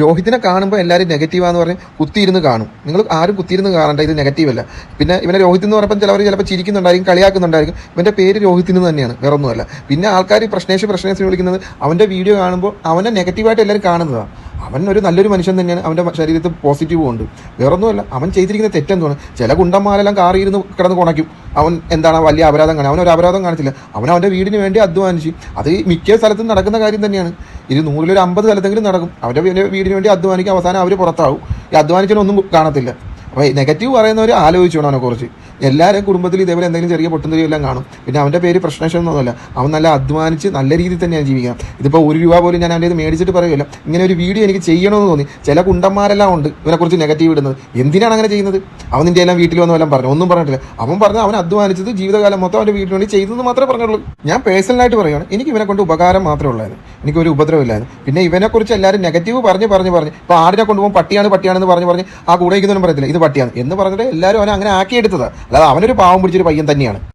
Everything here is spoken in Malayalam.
രോഹിത്തിനെ കാണുമ്പോൾ എല്ലാവരും നെഗറ്റീവാന്ന് പറഞ്ഞ് കുത്തിയിരുന്ന് കാണും. നിങ്ങൾ ആരും കുത്തിയിരുന്ന് കാണണ്ട ഇത് നെഗറ്റീവല്ല പിന്നെ ഇവനെ രോഹിത് എന്ന് പറയുമ്പോൾ ചിലവർ ചിലപ്പോൾ ചിരിക്കുന്നുണ്ടായിരിക്കും കളിയാക്കുന്നുണ്ടായിരിക്കും. ഇവന്റെ പേര് രോഹിത്തിന് തന്നെയാണ് വേറെ ഒന്നുമല്ല പിന്നെ ആൾക്കാർ പ്രശ്നേഷ് പ്രശ്നേഷ് വിളിക്കുന്നത് അവന്റെ വീഡിയോ കാണുമ്പോൾ അവനെ നെഗറ്റീവായിട്ട് എല്ലാവരും കാണുന്നതാണ് അവൻ ഒരു നല്ലൊരു മനുഷ്യൻ തന്നെയാണ് അവന്റെ ശരീരത്തിൽ പോസിറ്റീവും ഉണ്ട്. വേറൊന്നുമല്ല അവൻ ചെയ്തിരിക്കുന്ന തെറ്റെന്താണ് ചില ഗുണ്ടന്മാരെല്ലാം കാറിയിരുന്ന് കിടന്ന് കുണയ്ക്കും. അവൻ എന്താണ് വലിയ അപരാധം കാണുക? അവൻ ഒരു അപരാധം കാണിച്ചില്ല. അവൻ അവന്റെ വീടിന് വേണ്ടി അധ്വാനിച്ചു അത് മിക്ക സ്ഥലത്തും നടക്കുന്ന കാര്യം തന്നെയാണ്. ഇത് നൂറിലൊരു അമ്പത് സ്ഥലത്തെങ്കിലും നടക്കും. അവരുടെ വീടിന് വേണ്ടി അധ്വാനിക്കും അവസാനം അവർ പുറത്താവും. ഈ അധ്വാനിച്ചതിനൊന്നും കാണത്തില്ല. അപ്പോൾ നെഗറ്റീവ് പറയുന്നവർ ആലോചിച്ചു അവനെ കുറിച്ച് എല്ലാവരും കുടുംബത്തിൽ ഇതേപോലെ എന്തെങ്കിലും ചെറിയ പൊട്ടുന്നതിരി എല്ലാം കാണും. പിന്നെ അവന്റെ പേര് പ്രശ്നമൊന്നുമല്ല അവൻ നല്ല അധ്വാനിച്ച് നല്ല രീതിയിൽ തന്നെയാണ് ജീവിക്കാം. ഇതിപ്പോൾ ഒരു രൂപ പോലും ഞാൻ അവന്റെ ഇത് മേടിച്ചിട്ട് പറയുമല്ല ഇങ്ങനെ ഒരു വീഡിയോ എനിക്ക് ചെയ്യണമെന്ന് തോന്നി. ചില കുണ്ടന്മാരെല്ലാം ഉണ്ട് ഇവനെക്കുറിച്ച് നെഗറ്റീവ് ഇടുന്നത്. എന്തിനാണ് അങ്ങനെ ചെയ്യുന്നത്? അവൻ നിന്റെ എല്ലാം വീട്ടിൽ വന്ന് വല്ലതും പറഞ്ഞു? ഒന്നും പറഞ്ഞിട്ടില്ല. അവൻ പറഞ്ഞു അവൻ അധ്വാനിച്ചത് ജീവിതകാലം മൊത്തം അവന്റെ വീട്ടിന് വേണ്ടി ചെയ്തതെന്ന് മാത്രമേ പറഞ്ഞുള്ളൂ. ഞാൻ പേഴ്സണലായിട്ട് പറയുകയാണ് എനിക്ക് ഇവനെ കൊണ്ട് ഉപകാരം മാത്രമേ ഉള്ളായിരുന്നു. എനിക്ക് ഒരു ഉപദ്രവമില്ലായിരുന്നു. പിന്നെ ഇവനെക്കുറിച്ച് എല്ലാവരും നെഗറ്റീവ് പറഞ്ഞ് പറഞ്ഞ് പറഞ്ഞ് ഇപ്പോൾ ആടിനെ കൊണ്ടുപോകും പട്ടിയാണ് പട്ടിയാണെന്ന് പറഞ്ഞ് പറഞ്ഞ് ആ കൂടെ ഇരിക്കുന്നവനും പറയത്തില്ല ഇത് പട്ടിയാണ് എന്ന് പറഞ്ഞിട്ട് എല്ലാവരും അവനെ അങ്ങനെ ആക്കിയെടുത്തത്. അല്ലാതെ അവനൊരു പാവം പിടിച്ചൊരു പയ്യൻ തന്നെയാണ്.